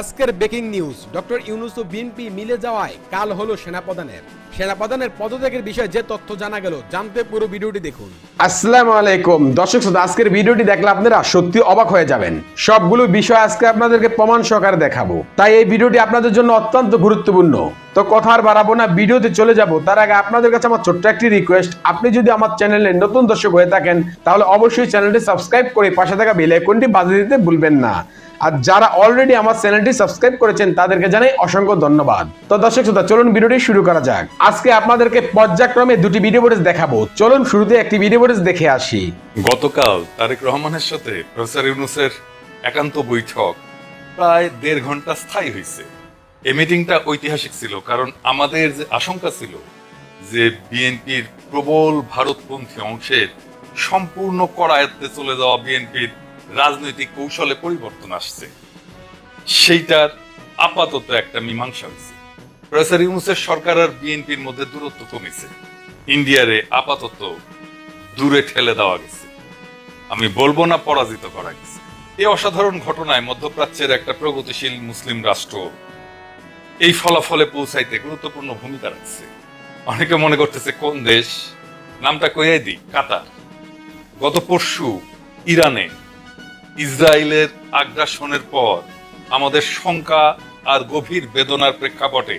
আজকের breaking news, doctor Yunus ও BNP মিলে যাওয়ায় কাল হলো সেনাপ্রধানের। সেনাপ্রধানের পদত্যাগের বিষয়ে যে তথ্য জানা গেল, জানতে পুরো ভিডিওটি দেখুন। আসসালামু আলাইকুম। দর্শক শ্রোতা, আজকের ভিডিওটি দেখলে আপনারা সত্যি অবাক হয়ে যাবেন। সবগুলো বিষয় আজকে আপনাদেরকে প্রমাণ সহকারে দেখাবো। তাই এই ভিডিওটি আপনাদের জন্য অত্যন্ত গুরুত্বপূর্ণ। তো কথা আর বাড়াবো না, ভিডিওতে চলে যাব। তার আগে আপনাদের কাছে আমার ছোট্ট একটি রিকোয়েস্ট আপনি যদি আমার চ্যানেলে নতুন দর্শক হয়ে থাকেন, তাহলে অবশ্যই চ্যানেলটি সাবস্ক্রাইব করে পাশে থাকা বেল আইকনটি বাজিয়ে দিতে ভুলবেন না। আর যারা অলরেডি আমার চ্যানেলটি সাবস্ক্রাইব করেছেন, তাদেরকে জানাই অসংখ্য ধন্যবাদ। তো দর্শক শ্রোতা, চলুন ভিডিওটি শুরু করা যাক। আজকে আপনাদেরকে পর্যায়ক্রমে দুটি ভিডিও ফুটেজ দেখাবো। চলুন শুরুতে একটি ভিডিও ফুটেজ দেখে আসি। গতকাল তারেক রহমানের সাথে প্রফেসর ইউনুসের একান্ত বৈঠক প্রায় দেড় ঘণ্টা স্থায়ী হয়েছে। এই মিটিংটা ঐতিহাসিক ছিল, কারণ আমাদের যে আশঙ্কা ছিল যে বিএনপির প্রবল ভারতপন্থী অংশের সম্পূর্ণ করায়ত্তে চলে যাওয়া বিএনপির রাজনৈতিক কৌশলে পরিবর্তন আসছে। সেইটার আপাতত একটা মীমাংসা হয়েছে। প্রফেসর ইউনুসের সরকার আর বিএনপির মধ্যে দূরত্ব কমেছে। ইন্ডিয়ারে আপাতত দূরে ঠেলে দেওয়া গেছে। আমি বলব না পরাজিত করা গেছে। এই অসাধারণ ঘটনায় মধ্যপ্রাচ্যের একটা প্রগতিশীল মুসলিম রাষ্ট্র এই ফলাফলে পৌঁছাইতে গুরুত্বপূর্ণ ভূমিকা রাখছে। অনেকে মনে করতেছে, কোন দেশ? নামটা কইয়াই দিই, কাতার। গত পরশু ইরানে ইসরায়েলের আগ্রাসনের পর আমাদের শঙ্কা আর গভীর বেদনার প্রেক্ষাপটে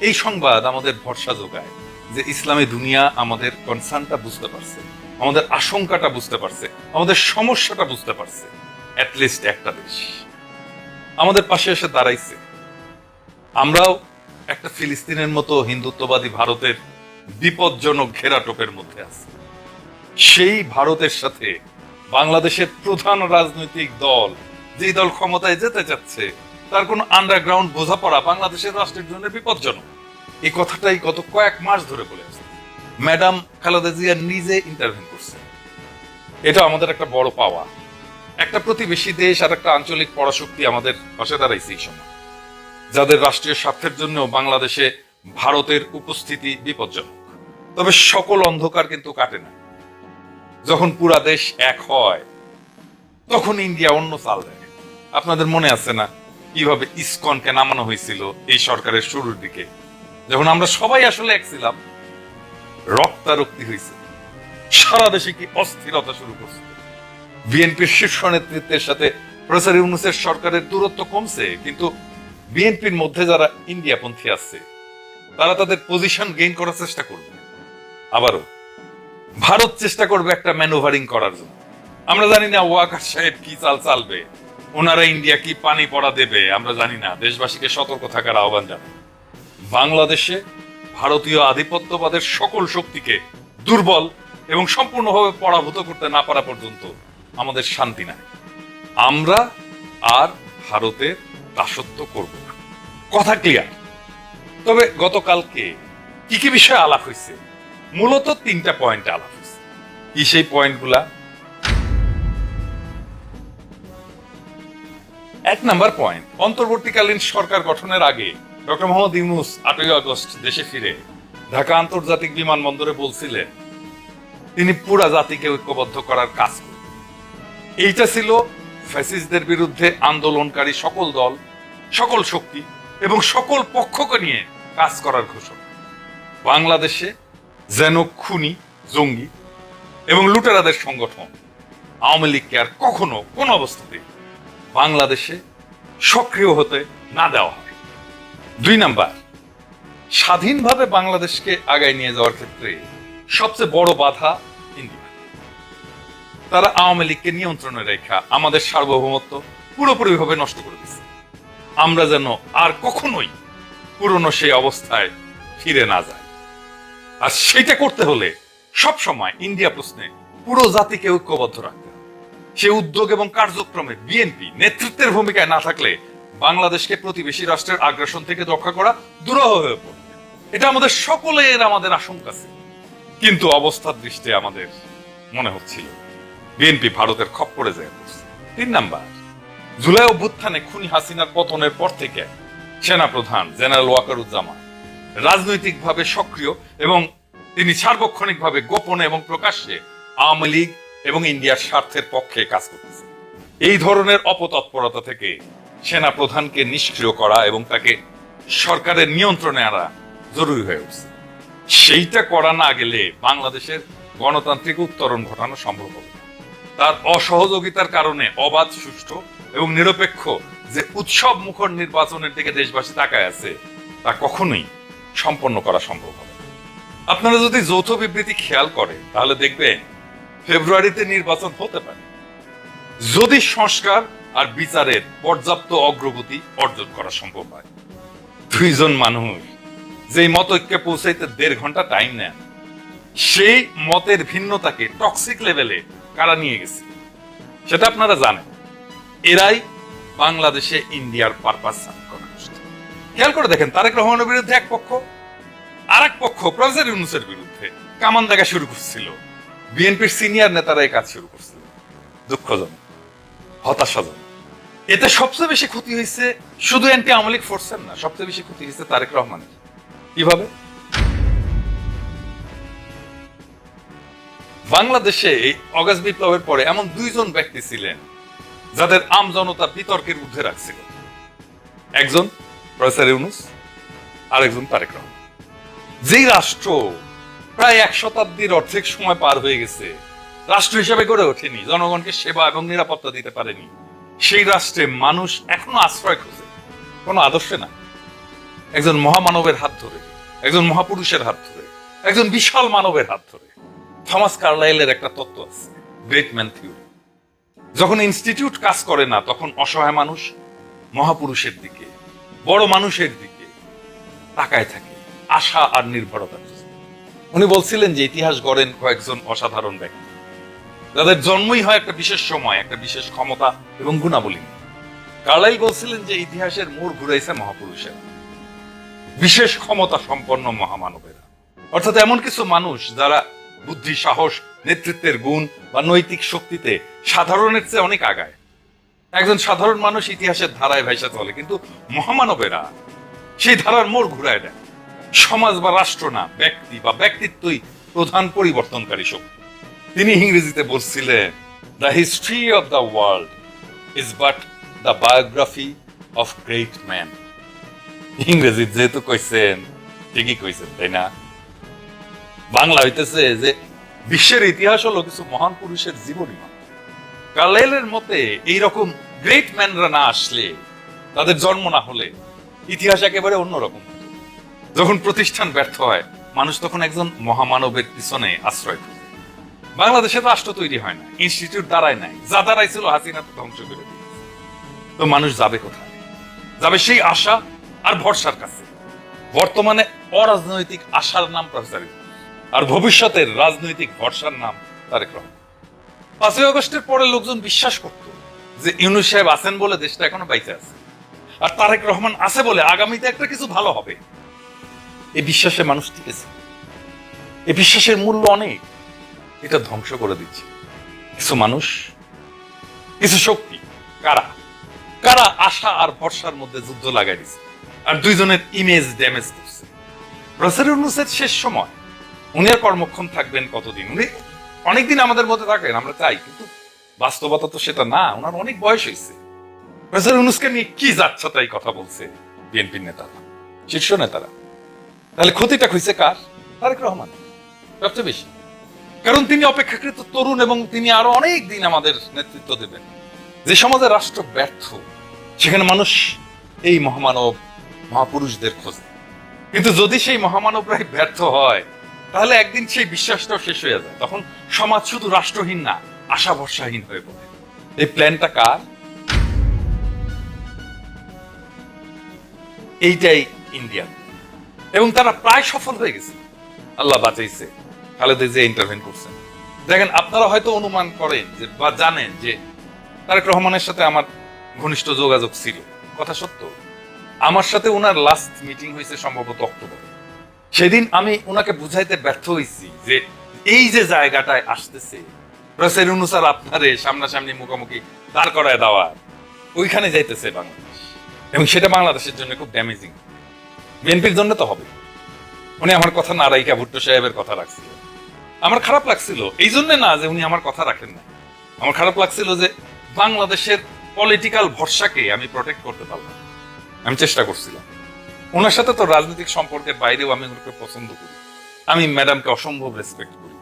এই সংবাদ আমাদের ভরসা যোগায় যে ইসলামী দুনিয়া আমাদের কনসার্নটা বুঝতে পারছে, আমাদের আশঙ্কাটা বুঝতে পারছে, আমাদের সমস্যাটা বুঝতে পারছে অ্যাটলিস্ট একটা দেশ। আমাদের পাশে এসে দাঁড়াইছে। আমরাও একটা ফিলিস্তিনের মতো হিন্দুত্ববাদী ভারতের বিপজ্জনক ঘেরাটোপের মধ্যে আছি। সেই ভারতের সাথে বাংলাদেশের প্রধান রাজনৈতিক দল। যেই দল ক্ষমতায় যেতে চাচ্ছে, তার কোনো আন্ডারগ্রাউন্ড বোঝাপড়া বাংলাদেশের রাষ্ট্রের জন্য বিপজ্জনক। এই কথাটাই গত কয়েক মাস ধরে বলে আসছে। ম্যাডাম খালেদা জিয়া নিজে ইন্টারভিউ করছে। এটা আমাদের একটা বড় পাওয়া। একটা প্রতিবেশী দেশ আর একটা আঞ্চলিক পরাশক্তি আমাদের পাশে দাঁড়াইছে এই সময়। যাদের রাষ্ট্রীয় স্বার্থের জন্য বাংলাদেশে ভারতের উপস্থিতি বিপজ্জনক। তবে সকল অন্ধকার কিন্তু কাটে না। যখন পুরা দেশ এক হয়, তখন ইন্ডিয়া অন্য চাল দেয়। আপনাদের মনে আছে না কীভাবে ইসকনকে নামানো হয়েছিল এই সরকারের শুরুর দিকে? যখন আমরা সবাই আসলে এক ছিলাম, রক্তারক্তি হয়েছে। সারা দেশে কি অস্থিরতা শুরু করছে? বিএনপির শীর্ষ নেতৃত্বের সাথে প্রফেসর ইউনুসের সরকারের দূরত্ব কমছে, কিন্তু বিএনপির মধ্যে যারা ইন্ডিয়াপন্থী আছে, তারা তাদের পজিশন গেইন করার চেষ্টা করবে। আবারও ভারত চেষ্টা করবে একটা ম্যানুভারিং করার জন্য। আমরা জানি না ওয়াকার সাহেব কি চাল চালবে, ওনারা ইন্ডিয়া কি পানি পড়া দেবে, আমরা জানি না, দেশবাসীকে সতর্ক থাকার আহ্বান জানাই। বাংলাদেশে ভারতীয় আধিপত্যবাদের সকল শক্তিকে দুর্বল এবং সম্পূর্ণভাবে পরাভূত করতে না পারা পর্যন্ত আমাদের শান্তি নাই। আমরা আর ভারতের দাসত্ব করব না। কথা ক্লিয়ার তবে গতকালকে কি কি বিষয়ে আলাপ হয়েছে? মূলত তিনটা পয়েন্টে আলাপ কি সেই পয়েন্টগুলা এক নাম্বার পয়েন্ট অন্তর্বর্তীকালীন সরকার গঠনের আগে ডক্টর মোহাম্মদ ইউনুস আটই আগস্ট দেশে ফিরে ঢাকা আন্তর্জাতিক বিমানবন্দরে বলছিলেন, তিনি পুরা জাতিকে ঐক্যবদ্ধ করার কাজ করবেন। এইটা ছিল ফ্যাসিস্টদের বিরুদ্ধে আন্দোলনকারী সকল দল, সকল শক্তি এবং সকল পক্ষকে নিয়ে কাজ করার ঘোষণা। বাংলাদেশে যেন খুনি জঙ্গি এবং লুটেরাদের সংগঠন। আওয়ামী লীগকে আর কখনো কোন অবস্থাতে বাংলাদেশে সক্রিয় হতে না দেওয়া হয়। দুই নাম্বার, স্বাধীনভাবে বাংলাদেশকে আগায় নিয়ে যাওয়ার ক্ষেত্রে সবচেয়ে বড় বাধা ইন্ডিয়া। তারা আওয়ামী লীগকে নিয়ন্ত্রণে রেখা আমাদের সার্বভৌমত্ব পুরোপুরিভাবে নষ্ট করে দিচ্ছে আমরা যেন আর কখনোই পুরনো সেই অবস্থায় ফিরে না যাই। আর সেটা করতে হলে সব সময় ইন্ডিয়া প্রশ্নে পুরো জাতিকে ঐক্যবদ্ধ রাখতে সে উদ্যোগ এবং কার্যক্রমে বিএনপি নেতৃত্বের ভূমিকায় না থাকলে বাংলাদেশকে প্রতিবেশী রাষ্ট্রের আগ্রাসন থেকে রক্ষা করা দুরূহ হয়ে পড়বে। এটা আমাদের সকলের, আমাদের আশঙ্কা ছিল। কিন্তু অবস্থার দৃষ্টি আমাদের মনে হচ্ছিল, বিএনপি ভারতের খপ খপ্পরে যায় তিন নাম্বার, জুলাই অভ্যুত্থানে খুনি হাসিনার পতনের পর থেকে সেনাপ্রধান জেনারেল ওয়াকারুজ্জামান রাজনৈতিকভাবে সক্রিয় এবং তিনি সার্বক্ষণিকভাবে গোপনে এবং প্রকাশ্যে আওয়ামী লীগ এবং ইন্ডিয়ার স্বার্থের পক্ষে কাজ করতেছে। এই ধরনের অপতৎপরতা থেকে সেনা প্রধানকে নিষ্ক্রিয় করা এবং তাকে সরকারের নিয়ন্ত্রণে আনা জরুরি হয়ে উঠছে। সেইটা করা না গেলে বাংলাদেশের গণতান্ত্রিক উত্তরণ ঘটানো সম্ভব হবে তার অসহযোগিতার কারণে অবাধ, সুষ্ঠু এবং নিরপেক্ষ যে উৎসব মুখর নির্বাচনের দিকে দেশবাসী তাকায় আছে, তা কখনোই সম্পন্ন করা সম্ভব হবে। আপনারা যদি যৌথ বিবৃতি খেয়াল করেন, তাহলে দেখবেন ফেব্রুয়ারিতে নির্বাচন হতে পারে। যদি সংস্কার আর বিচারের পর্যাপ্ত অগ্রগতি অর্জন করা সম্ভব হয়। দুইজন মানুষ যেই মত ঐক্যে পৌঁছাইতে দেড় ঘণ্টা টাইম নেন, সেই মতের ভিন্নতাকে টক্সিক লেভেলে কারা নিয়ে গেছে? সেটা আপনারা জানেন। এরাই বাংলাদেশে ইন্ডিয়ার পারপাস করা। খেয়াল করে দেখেন, তারেক রহমানের বিরুদ্ধে এক পক্ষ আর এক পক্ষ, প্রফেসর ইউনুসের বিরুদ্ধে কামান দেখা শুরু করছিল। বিএনপির সিনিয়র নেতারা এই কাজ শুরু করছিল। দুঃখজনক, হতাশাজনক। এতে সবচেয়ে বেশি ক্ষতি হয়েছে শুধু অ্যান্টি আওয়ামী লীগ ফোর্সের না, সবচেয়ে বেশি ক্ষতি হয়েছে তারেক রহমানের। কীভাবে? বাংলাদেশে অগাস্ট বিপ্লবের পরে এমন দুইজন ব্যক্তি ছিলেন যাদের আম জনতা বিতর্কের ঊর্ধ্বে রাখছিল। একজন প্রফেসর ইউনুস আর একজন তারেক রহমান। যেই রাষ্ট্র প্রায় এক শতাব্দীর অর্ধেক সময় পার হয়ে গেছে, রাষ্ট্র হিসেবে গড়ে ওঠেনি, জনগণকে সেবা এবং নিরাপত্তা দিতে পারেনি, সেই রাষ্ট্রে মানুষ এখনও আশ্রয় খোঁজে, কোনো আদর্শে না। একজন মহামানবের হাত ধরে, একজন মহাপুরুষের হাত ধরে, একজন বিশাল মানবের হাত ধরে। থমাস কার্লাইলের একটা তত্ত্ব আছে, গ্রেট ম্যান থিওরি। যখন ইনস্টিটিউট কাজ করে না, তখন অসহায় মানুষ মহাপুরুষের দিকে বড় মানুষের দিকে তাকায় থাকে, আশা আর নির্ভরতা উনি বলছিলেন যে ইতিহাস গড়েন কয়েকজন অসাধারণ ব্যক্তি। তাদের জন্মই হয় একটা বিশেষ সময়, একটা বিশেষ ক্ষমতা এবং গুণাবলী। কার্লাইল বলছিলেন যে ইতিহাসের মোড় ঘুরাইছে মহাপুরুষেরা। বিশেষ ক্ষমতা সম্পন্ন মহামানবেরা। অর্থাৎ এমন কিছু মানুষ যারা বুদ্ধি, সাহস, নেতৃত্বের গুণ বা নৈতিক শক্তিতে সাধারণের চেয়ে অনেক আগায়। একজন সাধারণ মানুষ ইতিহাসের ধারায় ভাইসা চলে, কিন্তু মহামানবেরা সেই ধারার মোড় ঘুরায় দেয়। সমাজ বা রাষ্ট্র না, ব্যক্তি বা ব্যক্তিত্বই প্রধান পরিবর্তনকারী শক্তি। তিনি ইংরেজিতে বলছিলেন the history of the world is but the biography of great man ইংরেজি যেহেতু কইছেন, ঠিকই কইছেন, তাই না? বাংলা হইতেছে যে বিশ্বের ইতিহাস হলো কিছু মহান পুরুষের জীবনী। কার্লাইলের মতে এইরকম গ্রেট ম্যানরা না আসলে তাদের জন্ম না হলে ইতিহাস একেবারে অন্যরকম। যখন প্রতিষ্ঠান ব্যর্থ হয়, মানুষ তখন একজন মহামানবের পিছনে আশ্রয় খুঁজে বাংলাদেশে রাষ্ট্র তৈরি হয় না ইনস্টিটিউট দাঁড়ায় নাই, যা দাঁড়াইছিল হাসিনা তো ধ্বংস করে তো মানুষ যাবে কোথায়? যাবে সেই আশা আর ভরসার কাছে। বর্তমানে অরাজনৈতিক আশার নাম ইউনূস। আর ভবিষ্যতের রাজনৈতিক ভরসার নাম তারেক রহমান। পাঁচই আগস্টের পরে লোকজন বিশ্বাস করত যে ইউনুস সাহেব আছেন বলে দেশটা এখনও বাইচে আছে। আর তারেক রহমান আছে বলে আগামীতে একটা কিছু ভালো হবে। এই বিশ্বাসে মানুষ টিকেছে। এই বিশ্বাসের মূল্য অনেক। এটা ধ্বংস করে দিচ্ছে। কিছু মানুষ, কিছু শক্তি, কারা? কারা আশা আর ভরসার মধ্যে যুদ্ধ লাগাই দিচ্ছে আর দুইজনের ইমেজ ড্যামেজ করছে। প্রফেসর ইউনুসের শেষ সময়, উনি আর কর্মক্ষম থাকবেন কতদিন? উনি অনেকদিন আমাদের মধ্যে থাকেন, আমরা চাই, কিন্তু বাস্তবতা তো সেটা না, ওনার অনেক বয়স হয়েছে। প্রফেসর ইউনুসকে নিয়ে কি যাচ্ছে তাই কথা বলছে বিএনপির নেতারা, শীর্ষ নেতারা। তাহলে ক্ষতিটা হয়েছে কার? তারেক রহমান, সবচেয়ে বেশি। কারণ তিনি অপেক্ষাকৃত তরুণ এবং তিনি আরও অনেক দিন আমাদের নেতৃত্ব দেবেন। যে সমাজে রাষ্ট্র ব্যর্থ, সেখানে মানুষ এই মহামানব, মহাপুরুষদের খোঁজে। কিন্তু যদি সেই মহামানবরাই ব্যর্থ হয় তাহলে একদিন সেই বিশ্বাসটাও শেষ হয়ে যায় তখন সমাজ শুধু রাষ্ট্রহীন না আশা ভরসাহীন হয়ে পড়ে এই প্ল্যানটা কার? এইটাই ইন্ডিয়া। এবং তারা প্রায় সফল হয়ে গেছে। আল্লাহ বাঁচাইছে। খালেদা যে ইন্টারভেন করছেন দেখেন, আপনারা হয়তো অনুমান করেন যে, বা জানেন যে, তারেক রহমানের সাথে আমার ঘনিষ্ঠ যোগাযোগ ছিল। কথা সত্য। আমার সাথে ওনার লাস্ট মিটিং হয়েছে সম্ভবত অক্টোবর। সেদিন আমি ওনাকে বুঝাইতে ব্যর্থ হয়েছি যে এই যে জায়গাটায় আসতেছে প্রফেসর ইউনুসার আপনারে সামনাসামনি মুখোমুখি দাঁড় করায় দেওয়া, ওইখানে যাইতেছে বাংলাদেশ। এবং সেটা বাংলাদেশের জন্য খুব ড্যামেজিং বিএনপির জন্য তো হবে। উনি আমার কথা না রাইকা ভুট্টো সাহেবের কথা রাখছিল। আমার খারাপ লাগছিল, এই জন্য না যে উনি আমার কথা রাখেন না আমার খারাপ লাগছিল যে বাংলাদেশের পলিটিক্যাল ভরসাকে আমি প্রোটেক্ট করতে পারলাম আমি চেষ্টা করছিলাম। ওনার সাথে তো রাজনৈতিক সম্পর্কের বাইরেও আমি ওনাকে পছন্দ করি। আমি ম্যাডামকে অসম্ভব রেসপেক্ট করি।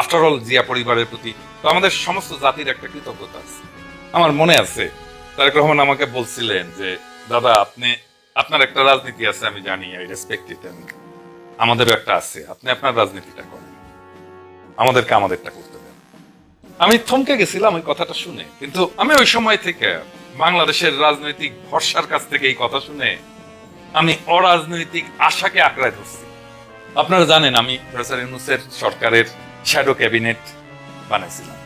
আফটার অল জিয়া পরিবারের প্রতি তো আমাদের সমস্ত জাতির একটা কৃতজ্ঞতা আছে। আমার মনে আছে, তারেক রহমান আমাকে বলছিলেন যে, দাদা, আপনি, আপনার একটা রাজনীতি আছে, আমি জানি আই রেসপেক্ট ইট আমাদেরও একটা আছে, আপনি আপনার রাজনীতিটা করেন। আমাদেরকে আমাদেরটা করতে দেন। আমি থমকে গেছিলাম ওই কথাটা শুনে, কিন্তু আমি ওই সময় থেকে বাংলাদেশের রাজনৈতিক ভরসার কাছ থেকে এই কথা শুনে আমি অরাজনৈতিক আশাকে আঁকড়ায় ধরছি। আপনারা জানেন, আমি প্রফেসর ইউনুসের সরকারের শ্যাডো ক্যাবিনেট বানাইছিলাম।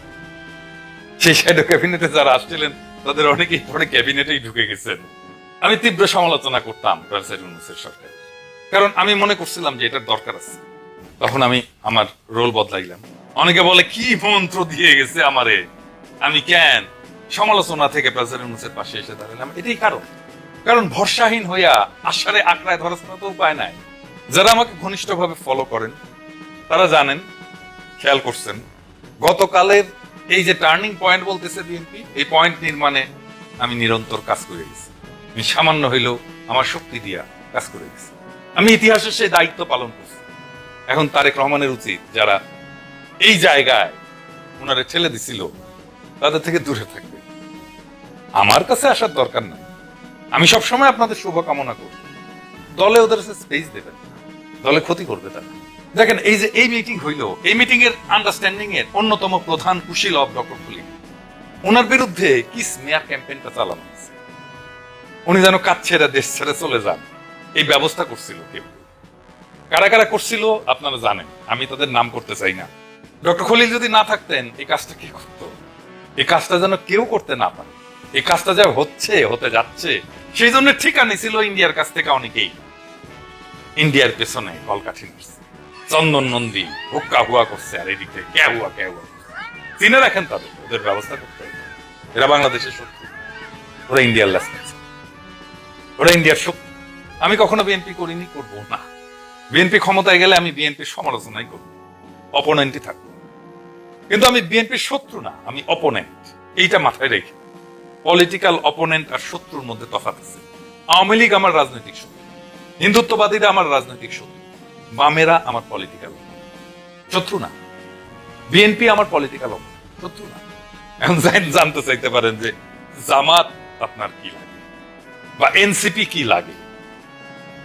সেই শ্যাডো ক্যাবিনেটে যারা আসছিলেন, তাদের অনেকেই পরে ক্যাবিনেটেই ঢুকে গেছেন। আমি তীব্র সমালোচনা করতাম প্রফেসর ইউনুসের সরকার কারণ আমি মনে করছিলাম যে এটার দরকার আছে। তখন আমি আমার রোল বদলাইলাম। অনেকে বলে, কি মন্ত্র দিয়ে গেছে আমারে? আমি, কেন? সমালোচনা থেকে প্রফেসর ইউনুসের পাশে এসে দাঁড়ালাম এটাই কারণ। কারণ ভরসাহীন হইয়া আশারে আঁকড়ায় কোনো তো উপায় নাই। যারা আমাকে ঘনিষ্ঠভাবে ফলো করেন, তারা জানেন, খেয়াল করছেন, গতকালের এই যে টার্নিং পয়েন্ট বলতেছে বিএনপি এই পয়েন্ট নির্মাণে আমি নিরন্তর কাজ করে গেছি। আমি সামান্য হইলেও আমার শক্তি দিয়া কাজ করে গেছি। আমি ইতিহাসের সেই দায়িত্ব পালন করছি। এখন তারেক রহমানের উচিত যারা এই জায়গায় ওনারে ঠেলে দিছিল, তাদের থেকে দূরে থাকবে। আমার কাছে আসার দরকার নাই। আমি সবসময় আপনাদের শুভকামনা করব দলে ওদের স্পেস দেবেন দলে ক্ষতি করবে তারা। দেখেন, এই যে এই মিটিং হইল, এই মিটিং এর আন্ডারস্ট্যান্ডিং এর অন্যতম প্রধান কুশীল অব ডক্টর খুলি ওনার বিরুদ্ধে কি স্মেয়ার ক্যাম্পেইনটা চালানো হয়েছে? উনি যেন কাজ ছেড়ে দেশ ছেড়ে চলে যান। এই ব্যবস্থা করছিল কেউ। কারা কারা করছিল, আপনারা জানেন। আমি তাদের নাম করতে চাই না। ডক্টর খলিল যদি না থাকতেন, এই কাজটা কে করতো? এই কাজটা যেন কেউ করতে না পারে। এই কাজটা যা হচ্ছে, হতে যাচ্ছে সেই জন্য ঠিকানি ছিল ইন্ডিয়ার কাছ থেকে অনেকেই। ইন্ডিয়ার পেছনে কলকাঠি। চন্দন নন্দী, হুক্কা হুয়া করছে, আর এদিকে কে হুয়া কে হুয়া। চিনে রাখেন তাদের, ওদের ব্যবস্থা করতে হবে। এরা বাংলাদেশের শত্রু। ওরা ইন্ডিয়ার লাস্ট ওরা ইন্ডিয়ার শক্তি আমি কখনো বিএনপি করিনি, করব না। বিএনপি ক্ষমতায় গেলে আমি বিএনপির সমালোচনাই করব। অপোনেন্টই থাকব। কিন্তু আমি বিএনপির শত্রু না, আমি অপোনেন্ট এইটা মাথায় রেখে। পলিটিক্যাল অপোনেন্ট আর শত্রুর মধ্যে তফাৎ আছে। আওয়ামী লীগ আমার রাজনৈতিক শত্রু। হিন্দুত্ববাদীরা আমার রাজনৈতিক শত্রু। বামেরা আমার পলিটিক্যাল শত্রু না। বিএনপি আমার পলিটিক্যাল শত্রু না। এখন জান- জানতে চাইতে পারেন যে জামাত আপনার কি লাগে? বা এনসিপি কি লাগে?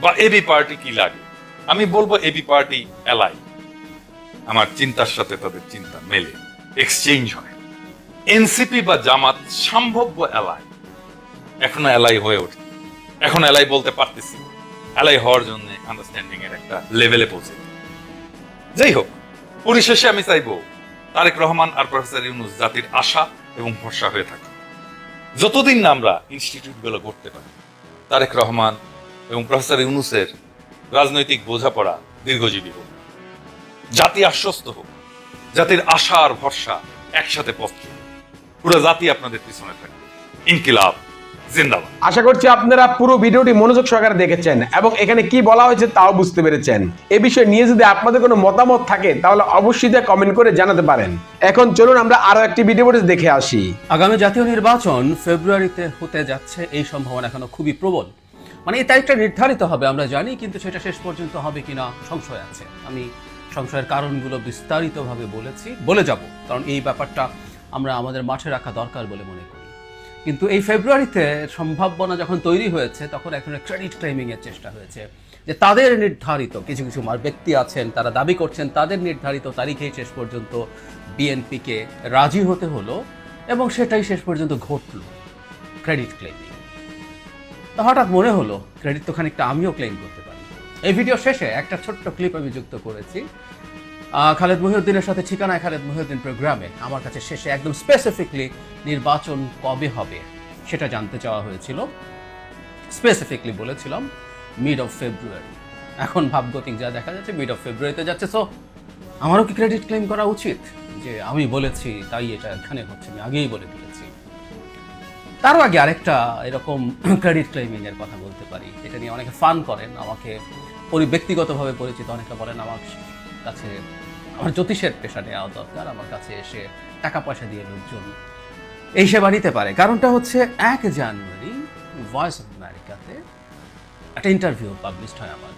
বা এবি পার্টি কি লাগে? আমি বলব এবি পার্টি এলাই। আমার চিন্তার সাথে তাদের চিন্তা মেলে। এক্সচেঞ্জ হয়। এনসিপি বা জামাত সম্ভাব্য এলাই এখনও এলাই হয়ে ওঠে। এখন এলাই বলতে পারতেছি এলাই হওয়ার জন্য আন্ডারস্ট্যান্ডিং এর একটা লেভেলে পৌঁছে যাই হোক, পরিশেষে আমি চাইব, তারেক রহমান আর প্রফেসর ইউনুস জাতির আশা এবং ভরসা হয়ে থাকে যতদিন না আমরা ইনস্টিটিউটগুলো করতে পারি, তারেক রহমান এবং প্রফেসর ইউনুসের রাজনৈতিক বোঝাপড়া দীর্ঘজীবী হোক, জাতি আশ্বস্ত হোক, জাতির আশা আর ভরসা একসাথে পথ। পুরো জাতি আপনাদের পিছনে থাকবে। ইনকিলাব জিন্দাবাদ। আশা করছি আপনারা পুরো ভিডিওটি মনোযোগ সহকারে দেখেছেন এবং এখানে কি বলা হয়েছে তাও বুঝতে পেরেছেন। এ বিষয়ে নিয়ে যদি আপনাদের কোনো মতামত থাকে তাহলে অবশ্যই তা কমেন্ট করে জানাতে পারেন। এখন চলুন আমরা আরও একটি ভিডিও ফুটেজ দেখে আসি। আগামী জাতীয় নির্বাচন ফেব্রুয়ারিতে হতে যাচ্ছে এই সম্ভাবনা এখনও খুবই প্রবল। মানে এই তারিখটা নির্ধারিত হবে আমরা জানি কিন্তু সেটা শেষ পর্যন্ত হবে কিনা সংশয় আছে। আমি সংশয়ের কারণগুলো বিস্তারিতভাবে বলেছি বলে যাব কারণ এই ব্যাপারটা আমরা আমাদের মাঠে রাখা দরকার বলে মনে করি। কিন্তু এই ফেব্রুয়ারিতে সম্ভাবনা যখন তৈরি হয়েছে, তখন এক ধরনের ক্রেডিট ক্লেমিং এর চেষ্টা হয়েছে। যে তাদের নির্ধারিত কিছু কিছু ব্যক্তি আছেন, তারা দাবি করছেন, তাদের নির্ধারিত তারিখেই শেষ পর্যন্ত বিএনপিকে রাজি হতে হলো এবং সেটাই শেষ পর্যন্ত ঘটল ক্রেডিট ক্লেমিং তো হঠাৎ মনে হলো ক্রেডিট তো খানিকটা আমিও ক্লেম করতে পারি। এই ভিডিও শেষে একটা ছোট্ট ক্লিপ আমি যুক্ত করেছি। খালেদ মহিউদ্দিনের সাথে ঠিকানায় খালেদ মহিউদ্দিন প্রোগ্রামে আমার কাছে শেষে একদম স্পেসিফিকলি নির্বাচন কবে হবে সেটা জানতে চাওয়া হয়েছিল। স্পেসিফিকলি বলেছিলাম মিড অফ ফেব্রুয়ারি এখন ভাবগতিক যা দেখা যাচ্ছে মিড অফ ফেব্রুয়ারিতে যাচ্ছে। সো আমারও কি ক্রেডিট ক্লেম করা উচিত? যে আমি বলেছি, তাই এটা এখানে হচ্ছে, আমি আগেই বলে দিয়েছি। তারও আগে আরেকটা এরকম ক্রেডিট ক্লেমিং এর কথা বলতে পারি। এটা নিয়ে অনেকে ফান করেন, আমাকে ব্যক্তিগতভাবে পরিচিত অনেকে বলেন, আমার কাছে আমার জ্যোতিষের পেশা নেওয়া দরকার, আমার কাছে এসে টাকা পয়সা দিয়ে লোকজন এই সেবা নিতে পারে। কারণটা হচ্ছে এক জানুয়ারি ভয়েস অফ আমেরিকাতে একটা ইন্টারভিউ পাবলিশড হয় আমার।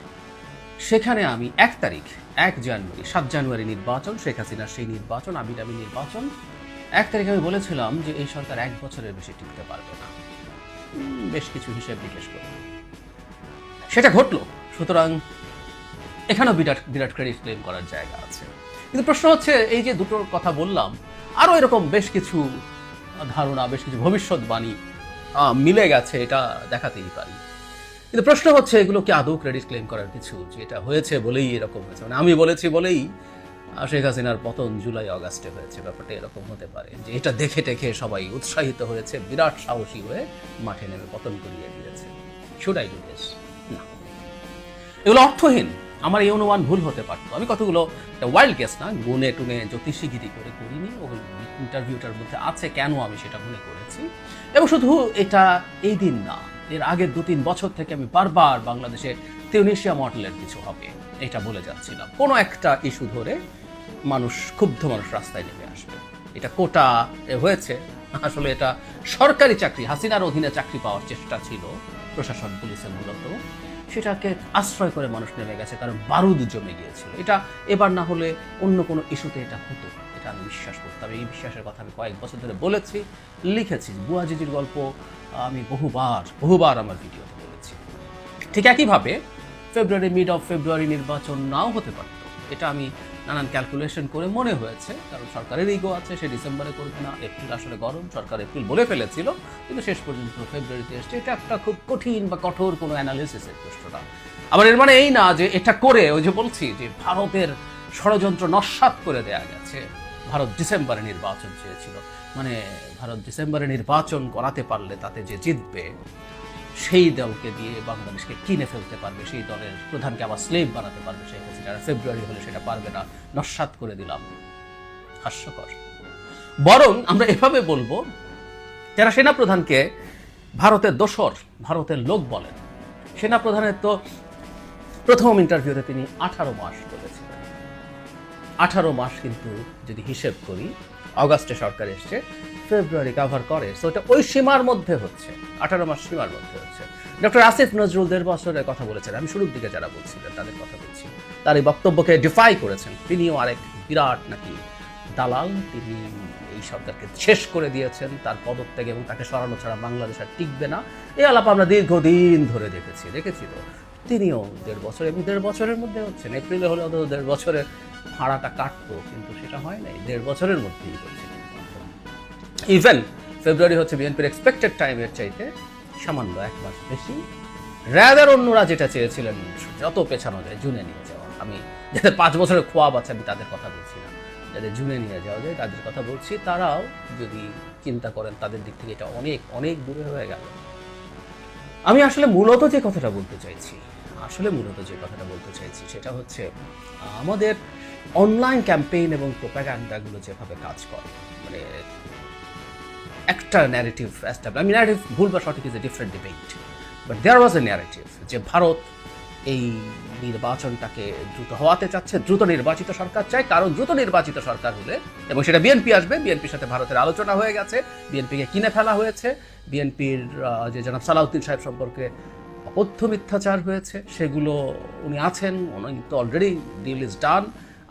সেখানে আমি এক তারিখ, এক জানুয়ারি, সাত জানুয়ারি নির্বাচন, শেখ হাসিনার সেই নির্বাচন আবিরাবি নির্বাচন, এক তারিখে আমি বলেছিলাম যে এই সরকার এক বছরের বেশি টিকতে পারবে না। বেশ কিছু হিসেব নিকেশ করে সেটা ঘটলো। সুতরাং এখানেও বিরাট বিরাট ক্রেডিট ক্লেম করার জায়গা আছে। কিন্তু প্রশ্ন হচ্ছে, এই যে দুটোর কথা বললাম, আরও এরকম বেশ কিছু ধারণা, বেশ কিছু ভবিষ্যৎবাণী মিলে গেছে, এটা দেখাতেই পারি। কিন্তু প্রশ্ন হচ্ছে, এগুলো কি আদৌ ক্রেডিট ক্লেম করার কিছু, যে এটা হয়েছে বলেই এরকম হয়েছে? মানে আমি বলেছি বলেই শেখ হাসিনার পতন জুলাই, অগাস্টে হয়েছে, ব্যাপারটা এরকম হতে পারে। যে এটা দেখে টেখে সবাই উৎসাহিত হয়েছে, বিরাট সাহসী হয়ে মাঠে নেমে পতন করিয়ে দিয়েছে। শুড আই ডু না। এগুলো অর্থহীন। আমার এই অনুমান ভুল হতে পারতো। আমি কতগুলো ওয়াইল্ড গেস না গুনে টুনে জ্যোতিষীগিরি করে করিনি, ওগুলো ইন্টারভিউটার মধ্যে আছে, কেন আমি সেটা মনে করেছি। এবং শুধু এটা এই দিন না, এর আগের দু তিন বছর থেকে আমি বারবার বাংলাদেশে তিউনিশিয়া মডেলের কিছু হবে, এটা বলে যাচ্ছিলাম। কোনো একটা ইস্যু ধরে মানুষ, ক্ষুব্ধ মানুষ রাস্তায় নেমে আসবে। এটা কোটা হয়েছে, আসলে এটা সরকারি চাকরি, হাসিনার অধীনে চাকরি পাওয়ার চেষ্টা ছিল, প্রশাসন পুলিশের মূলত। সেটাকে আশ্রয় করে মানুষ নেমে গেছে, কারণ বারুদ জমে গিয়েছিল। এটা এবার না হলে অন্য কোনো ইস্যুতে এটা হতো এটা আমি বিশ্বাস করতাম। এই বিশ্বাসের কথা আমি কয়েক বছর ধরে বলেছি, লিখেছি। বুয়াজিজির গল্প আমি বহুবার বহুবার আমার ভিডিওতে বলেছি। ঠিক একইভাবে, ফেব্রুয়ারি মিড অফ ফেব্রুয়ারি নির্বাচন নাও হতে পারত। এটা আমি নানান ক্যালকুলেশন করে মনে হয়েছে। কারণ সরকারের ইগো আছে, সে ডিসেম্বরে করবে না, এপ্রিল আসলে গরম, সরকার এপ্রিল বলে ফেলেছিল। কিন্তু শেষ পর্যন্ত ফেব্রুয়ারিতে এসছে। এটা একটা খুব কঠিন বা কঠোর কোনো অ্যানালিসিসের প্রশ্নটা আবার এর মানে এই না যে এটা করে, ওই যে বলছি যে ভারতের ষড়যন্ত্র নস্বাত করে দেয়া গেছে। ভারত ডিসেম্বরে নির্বাচন চেয়েছিল। মানে ভারত ডিসেম্বরে নির্বাচন করাতে পারলে তাতে যে জিতবে সেই দলকে দিয়ে বাংলাদেশকে কিনে ফেলতে পারবে, সেই দলের প্রধানকে আবার স্লেভ বানাতে পারবে সেই হাসিনা। ফেব্রুয়ারি হলে সেটা পারবে না, নস্বাত করে দিলাম। হাস্যকর। বরং আমরা এভাবে বলব, যারা সেনাপ্রধানকে ভারতের দোসর, ভারতের লোক বলেন, সেনাপ্রধানের তো প্রথম ইন্টারভিউতে তিনি আঠারো মাস বলেছিলেন। আঠারো মাস কিন্তু যদি হিসেব করি, অগাস্টে সরকার এসছে ফেব্রুয়ারি কাভার করে। সো এটা ওই সীমার মধ্যে হচ্ছে। আঠারো মাস সীমার মধ্যে হচ্ছে। ডক্টর আসিফ নজরুল দেড় বছরের কথা বলেছেন। আমি শুরুর দিকে যারা বলছিলেন, তাদের কথা বলছি। তার এই বক্তব্যকে ডিফাই করেছেন। তিনিও আরেক বিরাট নাকি দালাল। তিনি এই সরকারকে শেষ করে দিয়েছেন তার পদত্যাগ এবং তাকে সরানো ছাড়া বাংলাদেশ আর টিকবে না। এই আলাপ আমরা দীর্ঘদিন ধরে দেখেছি। দেখেছি তো। তিনিও দেড় বছর এবং দেড় বছরের মধ্যে হচ্ছেন এপ্রিলে হলে অন্তত দেড় বছরের ভাড়াটা কাটতো, কিন্তু সেটা হয় নাই। দেড় বছরের মধ্যেই হচ্ছে। ইভেন ফেব্রুয়ারি হচ্ছে বিএনপির এক্সপেক্টেড টাইমের চাইতে সামান্য এক মাস বেশি। র্যাদার অন্যরা যেটা চেয়েছিলেন, যত পেছানো যায় জুনে নিয়ে যাওয়া। আমি যাদের পাঁচ বছরের খোয়াব আছে, আমি তাদের কথা বলছি না। যাদের জুনে নিয়ে যাওয়া যায়, তাদের কথা বলছি। তারাও যদি চিন্তা করেন, তাদের দিক থেকে এটা অনেক অনেক দূরে হয়ে গেল। আমি আসলে মূলত যে কথাটা বলতে চাইছি, আসলে মূলত যে কথাটা বলতে চাইছি, সেটা হচ্ছে, আমাদের অনলাইন ক্যাম্পেইন এবং প্রোপাগান্ডাগুলো যেভাবে কাজ করে মানে একটা ন্যারেটিভ আমি ন্যারেটিভ ভুল বা সঠিক is a different debate but there was a narrative যে ভারত এই নির্বাচনটাকে দ্রুত হওয়াতে চাচ্ছে, দ্রুত নির্বাচিত সরকার চায়, কারণ দ্রুত নির্বাচিত সরকার হলে, এবং সেটা বিএনপি আসবে বিএনপির সাথে ভারতের আলোচনা হয়ে গেছে বিএনপিকে কিনে ফেলা হয়েছে বিএনপির যে জনাব সালাউদ্দিন সাহেব সম্পর্কে অপথ্য মিথ্যাচার হয়েছে, সেগুলো উনি আছেন, উনি তো অলরেডি ডিল ইজ ডান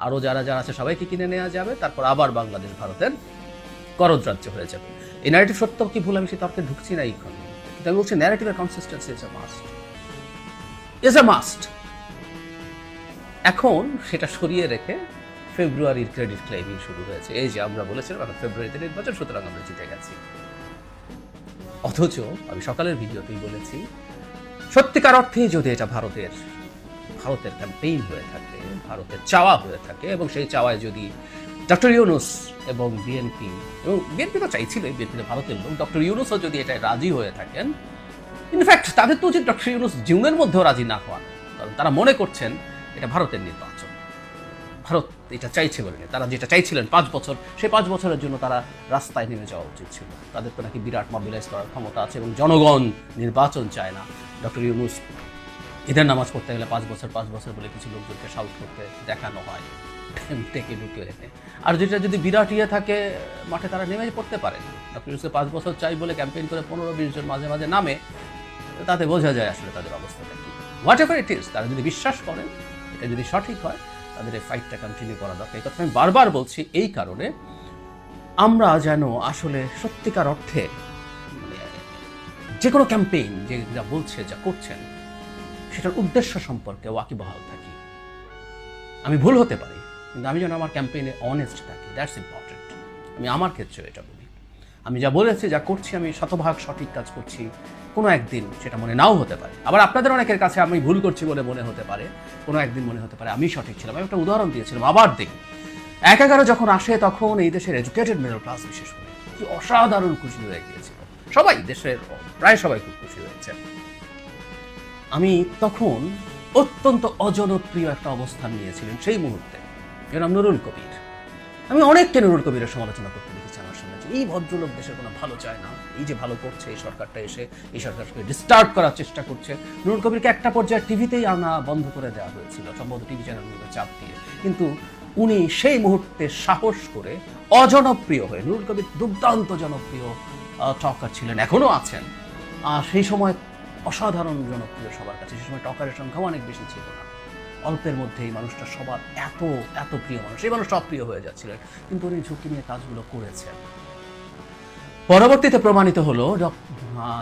আরও যারা যারা আছে সবাইকে কিনে নেওয়া যাবে, তারপর আবার বাংলাদেশ ভারতের করদ্রাজ্য হয়ে যাবে। এই ন্যারেটিভ সত্য কি ভুল আমি সে তর্কে ঢুকছি না এইখানে কিন্তু আমি বলছি ন্যারেটিভের consistency is a must is a must এখন সেটা সরিয়ে রেখে ফেব্রুয়ারির ক্রেডিট ক্লেমিং শুরু হয়েছে। এই যে আমরা বলেছিলাম এখন ফেব্রুয়ারিতে নির্বাচন, সুতরাং আমরা জিতে গেছি। অথচ আমি সকালের ভিডিওতেই বলেছি, সত্যিকার অর্থেই যদি এটা ভারতের ভারতের ক্যাম্পেইন হয়ে থাকে, ভারতের চাওয়া হয়ে থাকে, এবং সেই চাওয়ায় যদি ডক্টর ইউনুস এবং বিএনপি এবং বিএনপি তো চাইছিলই বিএনপি ভারতের লোক ডক্টর ইউনুসও যদি এটা রাজি হয়ে থাকেন ইনফ্যাক্ট তাদের তো উচিত ডক্টর ইউনুস জীবনের মধ্যেও রাজি না হওয়ান কারণ তারা মনে করছেন এটা ভারতের নির্বাচন। ভারত এটা চাইছে বলে তারা যেটা চাইছিলেন পাঁচ বছর, সেই পাঁচ বছরের জন্য তারা রাস্তায় নেমে যাওয়া উচিত ছিল। তাদের তো নাকি বিরাট মোবিলাইজ করার ক্ষমতা আছে এবং জনগণ নির্বাচন চায় না। ডক্টর ইউনুস ঈদের নামাজ পড়তে গেলে পাঁচ বছর পাঁচ বছর বলে কিছু লোকজনকে সাউট করতে দেখানো হয়। থেকে ঢুকে এনে আর যেটা যদি বিরাট ইয়ে থাকে, মাঠে তারা নেমে পড়তে পারে ডক্টর ইউসুফ পাঁচ বছর চাই বলে ক্যাম্পেইন করে পনেরো বিশ জন মাঝে মাঝে নামে, তাতে বোঝা যায় আসলে তাদের অবস্থাটা কি। হোয়াট এভার ইট ইজ তারা যদি বিশ্বাস করেন এটা যদি সঠিক হয়, তাদের এই ফাইটটা কন্টিনিউ করা দরকার। এই কথা আমি বারবার বলছি, এই কারণে আমরা যেন আসলে সত্যিকার অর্থে যে কোনো ক্যাম্পেইন যে যা বলছে, যা করছেন, সেটার উদ্দেশ্য সম্পর্কে ওয়াকিবহাল থাকি। আমি ভুল হতে পারি। কিন্তু আমি যেন আমার ক্যাম্পেইনে অনেস্ট থাকি দ্যাটস ইম্পর্টেন্ট আমি আমার ক্ষেত্রে এটা বলি। আমি যা বলেছি, যা করছি, আমি শতভাগ সঠিক কাজ করছি, কোনো একদিন সেটা মনে নাও হতে পারে। আবার আপনাদের অনেকের কাছে আমি ভুল করছি বলে মনে হতে পারে, কোনো একদিন মনে হতে পারে আমি সঠিক ছিলাম। আমি একটা উদাহরণ দিয়েছিলাম, আবার দেখি। এক এগারো যখন আসে তখন এই দেশের এডুকেটেড মিডল ক্লাস বিশেষ করে, কি অসাধারণ খুশি হয়ে গিয়েছিল। সবাই, দেশের প্রায় সবাই খুব খুশি হয়েছে। আমি তখন অত্যন্ত অজনপ্রিয় একটা অবস্থান নিয়েছিলেন সেই মুহূর্তে। এর নাম নুরুল কবির। আমি অনেকটা নুরুল কবিরের সমালোচনা করতে দেখেছি আমার সামনে এই ভদ্রলোক দেশের কোনো ভালো চায় না। এই যে ভালো করছে, এই সরকারটা এসে, এই সরকারকে ডিস্টার্ব করার চেষ্টা করছে। নুরুল কবিরকে একটা পর্যায়ে টিভিতেই আনা বন্ধ করে দেওয়া হয়েছিল, সম্ভবত টিভি চ্যানেলগুলো চাপ দিয়ে। কিন্তু উনি সেই মুহূর্তে সাহস করে অজনপ্রিয় হয়ে, নুরুল কবির দুর্দান্ত জনপ্রিয় টকার ছিলেন, এখনও আছেন। আর সেই সময় অসাধারণ জনপ্রিয় সবার কাছে, সেই সময় টকারের সংখ্যাও অনেক বেশি ছিল না। অল্পের মধ্যেই মানুষটা সবার এত এত প্রিয় মানুষ। এই মানুষটা অপ্রিয় হয়ে যাচ্ছিলেন। কিন্তু উনি ঝুঁকি নিয়ে কাজগুলো করেছেন। পরবর্তীতে প্রমাণিত হলো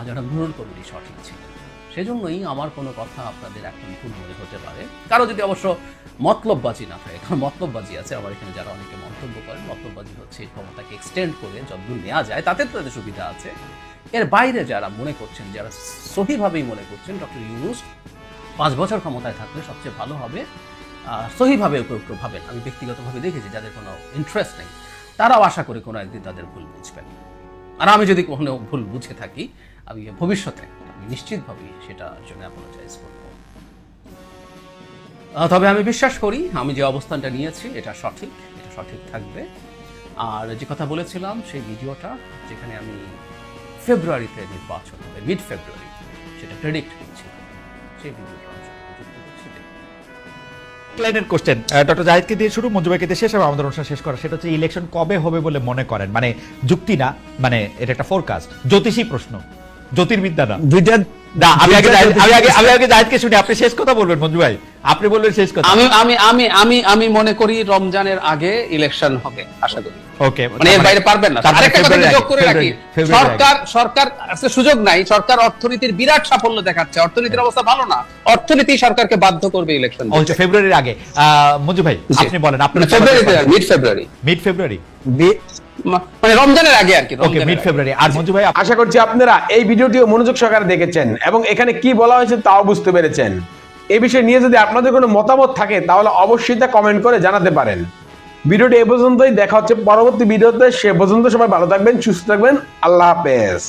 যারা নুরুল কবিরই সঠিক ছিলেন সেজন্যই আমার কোনো কথা আপনাদের এখন ভুল মনে হতে পারে। কারও যদি অবশ্য মতলববাজি না থাকে, কারণ মতলববাজি আছে আমার এখানে যারা অনেকে মন্তব্য করেন, মতলববাজি হচ্ছে এই ক্ষমতাকে এক্সটেন্ড করে যতদূর নেওয়া যায়, তাতে তো তাদের সুবিধা আছে। এর বাইরে যারা মনে করছেন, যারা সহিভাবেই মনে করছেন, ডক্টর ইউনুস পাঁচ বছর ক্ষমতায় থাকলে সবচেয়ে ভালো হবে সহিভাবে কেউ কেউ ভাবেন। আমি ব্যক্তিগতভাবে দেখেছি যাদের কোনো ইন্টারেস্ট নেই, তারাও আশা করে কোনো একদিন তাদের ভুল বুঝবেন। আর আমি যদি কখনো ভুল বুঝে থাকি, আমি ভবিষ্যতে, আমি নিশ্চিতভাবেই সেটার জন্য অ্যাপোলোজাইজ করব। তবে আমি বিশ্বাস করি, আমি যে অবস্থানটা নিয়েছি, এটা সঠিক এটা সঠিক থাকবে। আর যে কথা বলেছিলাম, সেই ভিডিওটা যেখানে আমি ফেব্রুয়ারিতে নির্বাচন হবে মিড ফেব্রুয়ারি সেটা প্রেডিক্ট করছি। সেই কোশ্চেন ডক্টর জাহিদকে দিয়ে শুরু মঞ্জু দিয়ে শেষ হবে আমাদের অনুষ্ঠান শেষ করা। সেটা হচ্ছে ইলেকশন কবে হবে বলে মনে করেন? মানে যুক্তি না মানে এটা একটা ফোরকাস্ট জ্যোতিষী প্রশ্ন, জ্যোতির্বিদ্যা না। দুইটা না আমি আগে আমি আগে আমি আগে জাহিদকে শুনি আপনি শেষ কথা বলবেন মঞ্জু ভাই। আপনি বলবেন শেষ কথা। আমি আমি আমি আমি আমি মনে করি রমজানের আগে ইলেকশন হবে আশা করি। ওকে মানে এর বাইরে পারবেন না। আরেকটা কথা যোগ করে রাখি ফেব্রুয়ারি- ফেব্রুয়ারি আগে। সরকার সুযোগ নাই সরকার অর্থনীতির বিরাট সাফল্য দেখাচ্ছে অর্থনীতির অবস্থা ভালো না অর্থনীতি সরকারকে বাধ্য করবে ইলেকশন হচ্ছে ফেব্রুয়ারির আগে। আহ, মঞ্জু ভাই আপনি বলেন আপনার ফেব্রুয়ারিতে মিড ফেব্রুয়ারি মিড ফেব্রুয়ারি মানে রমজানের আগে আর কি ওকে মিড ফেব্রুয়ারি আর মঞ্জু ভাই আশা করছি আপনারা এই ভিডিওটিও মনোযোগ সহকারে দেখেছেন এবং এখানে কি বলা হয়েছে তাও বুঝতে পেরেছেন। এই বিষয় নিয়ে যদি আপনাদের কোনো মতামত থাকে তাহলে অবশ্যই তা কমেন্ট করে জানাতে পারেন। ভিডিওটি এ পর্যন্তই দেখা হচ্ছে পরবর্তী ভিডিওতে। সে পর্যন্ত সবাই ভালো থাকবেন সুস্থ থাকবেন। আল্লাহ হাফেজ।